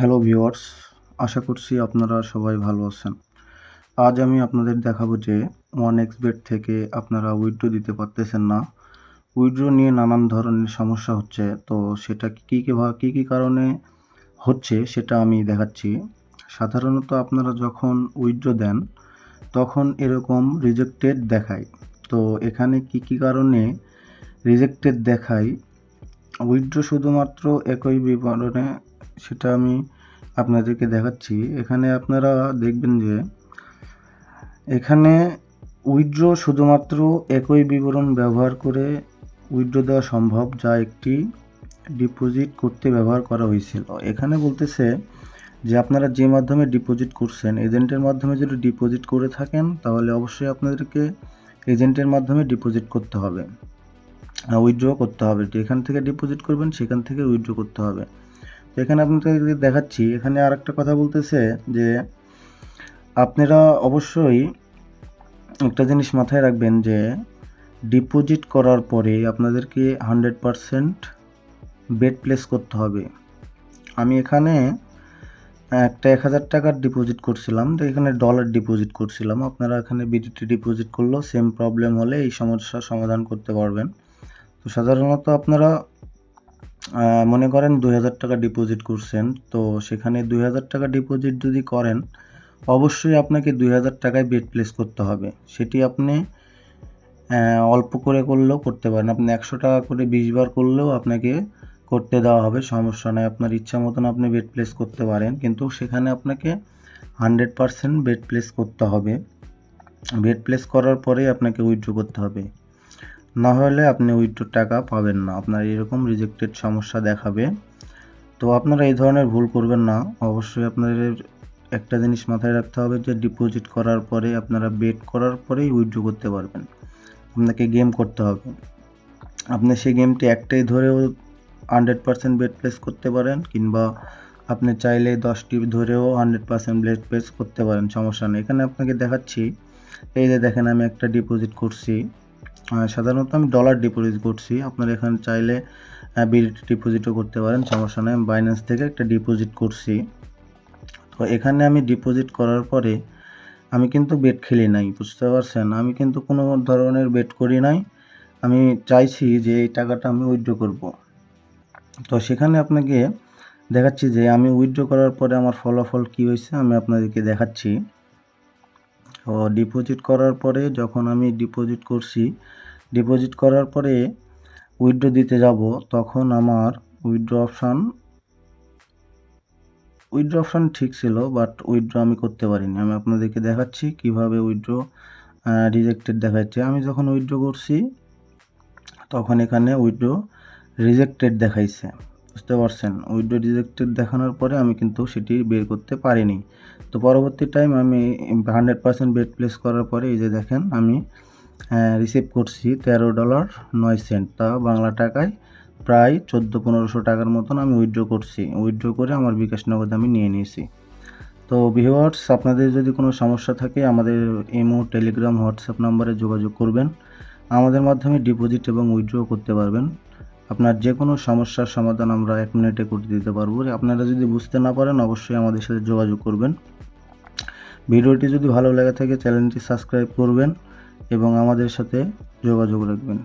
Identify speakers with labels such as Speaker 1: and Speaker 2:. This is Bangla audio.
Speaker 1: হ্যালো ভিউয়ার্স আশা করছি আপনারা সবাই ভালো আছেন। আজ আমি আপনাদের দেখাবো যে ওয়ান এক্স বেড থেকে আপনারা উইথড্র দিতে পারতেছেন না। উইথড্র নিয়ে নানান ধরনের সমস্যা হচ্ছে, তো সেটা কী কী কী কারণে হচ্ছে সেটা আমি দেখাচ্ছি। সাধারণত আপনারা যখন উইথড্র দেন, তখন এরকম রিজেক্টেড দেখায়। তো এখানে কী কী কারণে রিজেক্টেড দেখায়? উইথড্র শুধুমাত্র একই বিবরণে সেটা আমি আপনাদেরকে দেখাচ্ছি। এখানে আপনারা দেখবেন যে এখানে উইথড্র শুধুমাত্র একই বিবরণ ব্যবহার করে উইথড্র দেওয়া সম্ভব, যা একটি ডিপোজিট করতে ব্যবহার করা হয়েছিল। এখানে বলতেছে যে আপনারা যে মাধ্যমে ডিপোজিট করছেন, এজেন্টের মাধ্যমে যদি ডিপোজিট করে থাকেন, তাহলে অবশ্যই আপনাদেরকে এজেন্টের মাধ্যমে ডিপোজিট করতে হবে। উইথড্র করতে হবে। যেখান থেকে ডিপোজিট করবেন, সেখান থেকে উইথড্র করতে হবে। এখানে আপনাদের দেখাচ্ছি, এখানে আর একটা কথা বলতেছে যে আপনারা অবশ্যই একটা জিনিস মাথায় রাখবেন যে ডিপোজিট করার পরে আপনাদেরকে হান্ড্রেড পারসেন্ট বেড প্লেস করতে হবে। আমি এখানে একটা এক হাজার টাকার ডিপোজিট করছিলাম, তো এখানে ডলার ডিপোজিট করছিলাম। আপনারা এখানে বিডিটি ডিপোজিট করলেও সেম প্রবলেম হলে এই সমস্যার সমাধান করতে পারবেন। তো সাধারণত আপনারা মনে করেন দুই হাজার টাকা ডিপোজিট করছেন, তো সেখানে দুই হাজার টাকা ডিপোজিট যদি করেন, অবশ্যই আপনাকে দুই হাজার টাকায় বেড প্লেস করতে হবে। সেটি আপনি অল্প করে করলেও করতে পারেন। আপনি একশো টাকা করে বিশ বার করলেও আপনাকে করতে দেওয়া হবে, সমস্যা নয় আপনার ইচ্ছা মতন আপনি বেড প্লেস করতে পারেন, কিন্তু সেখানে আপনাকে হান্ড্রেড পারসেন্ট বেড প্লেস করতে হবে। বেড প্লেস করার পরেই আপনাকে উইথড্র করতে হবে। না হলে আপনি উইথড্র টাকা পাবেন না। আপনার এরকম রিজেক্টেড সমস্যা দেখাবে। তো আপনারা এই ধরনের ভুল করবেন না। অবশ্যই আপনাদের একটা জিনিস মাথায় রাখতে হবে যে ডিপোজিট করার পরে আপনারা বেট করার পরেই উইথড্র করতে পারবেন। আপনাকে গেম করতে হবে। আপনি সেই গেমটি একটাই ধরেও হান্ড্রেড পারসেন্ট বেড প্লেস করতে পারেন, কিংবা আপনি চাইলে দশটি ধরেও হান্ড্রেড পারসেন্ট বেড প্লেস করতে পারেন, সমস্যা নেই। এখানে আপনাকে দেখাচ্ছি, এই যে দেখেন আমি একটা ডিপোজিট করছি। সাধারণত আমি ডলার ডিপোজিট করছি। আপনারা এখানে চাইলে বিডিটি ডিপোজিটও করতে পারেন, সমস্যা নেই। আমি বাইন্যান্স থেকে একটা ডিপোজিট করছি। তো এখানে আমি ডিপোজিট করার পরে আমি কিন্তু বেট খেলি নাই, বুঝতে পারছেন? আমি কিন্তু কোনো ধরনের বেট করি নাই। আমি চাইছি যে এই টাকাটা আমি উইথড্র করব। তো সেখানে আপনাকে দেখাচ্ছি যে আমি উইথড্র করার পরে আমার ফলাফল কী হয়েছে, আমি আপনাদেরকে দেখাচ্ছি। তো ডিপোজিট করার পরে যখন আমি ডিপোজিট করছি ডিপোজিট করার পরে উইথড্র দিতে যাব, তখন আমার উইথড্র অপশান উইথড্র অপশান ঠিক ছিল বাট উইথড্র আমি করতে পারিনি। আমি আপনাদেরকে দেখাচ্ছি কীভাবে উইথড্র রিজেক্টেড দেখাচ্ছে। আমি যখন উইথড্র করছি, তখন এখানে উইথড্র রিজেক্টেড দেখাইছে। বুঝতে পারছেন। উইথড্র ডিজেক্টেড দেখানোর পরে আমি কিন্তু সেটি বের করতে পারিনি। তো পরবর্তী টাইম আমি হান্ড্রেড পার্সেন্ট বেড প্লেস করার পরে এই যে দেখেন আমি রিসিভ করছি তেরো ডলার নয় সেন্ট তা বাংলা টাকায় প্রায় চোদ্দ পনেরোশো টাকার মতন আমি উইথড্র করছি। উইথড্র করে আমার বিকাশ নগদ আমি নিয়ে নিয়েছি। তো ভিউয়ার্স আপনাদের যদি কোনো সমস্যা থাকে, আমাদের ইমো টেলিগ্রাম হোয়াটসঅ্যাপ নাম্বারে যোগাযোগ করবেন। আমাদের মাধ্যমে ডিপোজিট এবং উইথড্র করতে পারবেন। আপনার যে কোনো সমস্যার সমাধান আমরা এক মিনিটে করে দিতে পারব। আপনারা যদি বুঝতে না পারেন, অবশ্যই আমাদের সাথে যোগাযোগ করবেন। ভিডিওটি যদি ভালো লেগে থাকে, চ্যানেলটি সাবস্ক্রাইব করবেন এবং আমাদের সাথে যোগাযোগ রাখবেন।